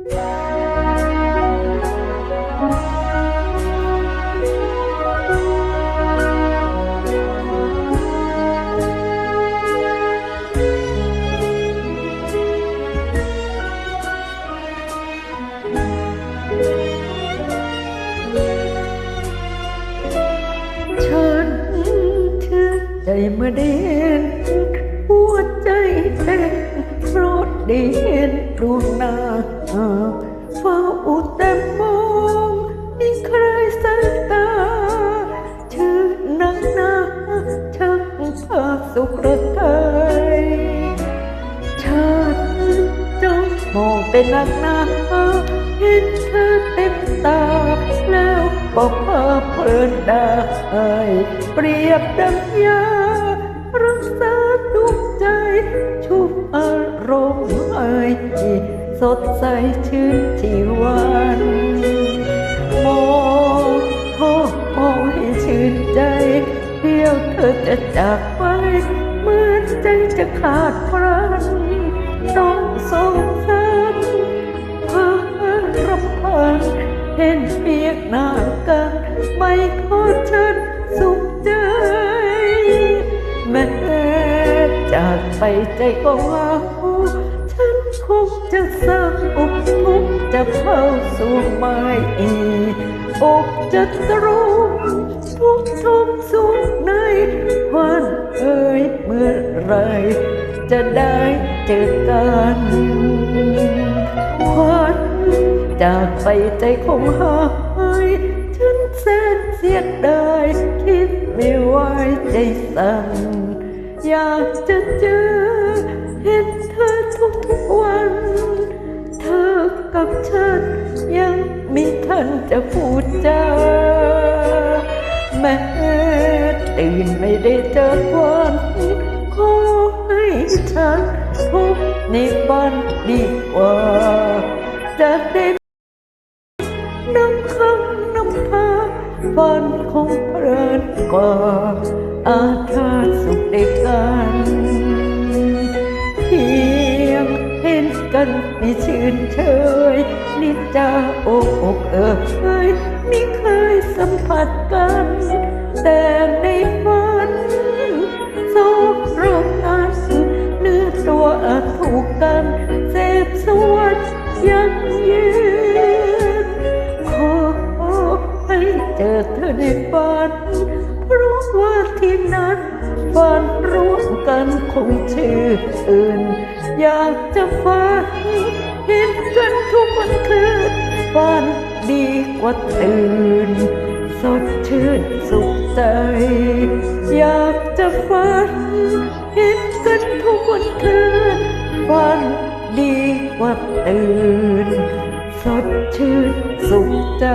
ฉันชื่ใจเมื่อได้เห็นหัวใจเต้นเพราะ ได้เห็นดวงหน้าเฝ้าอุดแต่มองมีใครสายตา ชื่อนักนาช่างภาพสุขระไทยฉันจ้องมองเป็นนักนาเห็นเธอเต็มตา แล้วบอกเพ้อเพลินได้เปรียบดังยา สดใสชื่นชีวันมองพ่อมองให้ชื่นใจเดียวเธอจะจากไปเหมือนใจจะขาดพรันต้องสงสารพารำพันเห็นเปียกหน้ากันไม่ขอฉันสุขใจแม้จากไปใจก็ว่า ฉันคงจะสร้าอุกทุกจะเข้าสู่ไม่อกจะตรุมทุกทุกสุขในวันเอ่ยเมื่อไรจะได้เจอกันควันจากไปใจคงหายฉันแสนเสียดายคิดไม่ไหวใจสั่นอยากจะเจอเห็น ทุกทุกๆวัน เธอกับฉันยังมีทันจะพูดจาแม้ตื่นไม่ได้เจอวันขอให้ฉันพบในฝันดีกว่าจะได้น้ำคำน้ำพาฝันคงเพลินกว่าอาทาสุขได้กันเพียงเห็น กันไม่ชื่นเชยนิจาอกอกเอ่ยไม่เคยสัมผัสกัน แต่ในฝันสองเรานั้นเนื้อตัวอาจถูกกันเสพสวรรค์ยังยืนขอให้เจอเธอในฝันเพราะว่าที่นั้น ฝันร่วมกันคงชื่ออื่น อยากจะฝันเห็นกันทุกวันคืนฝันดีกว่าตื่น สดชื่นสุขใจ อยากจะฝันเห็นกันทุกวันคืนฝันดีกว่าตื่น สดชื่นสุขใจ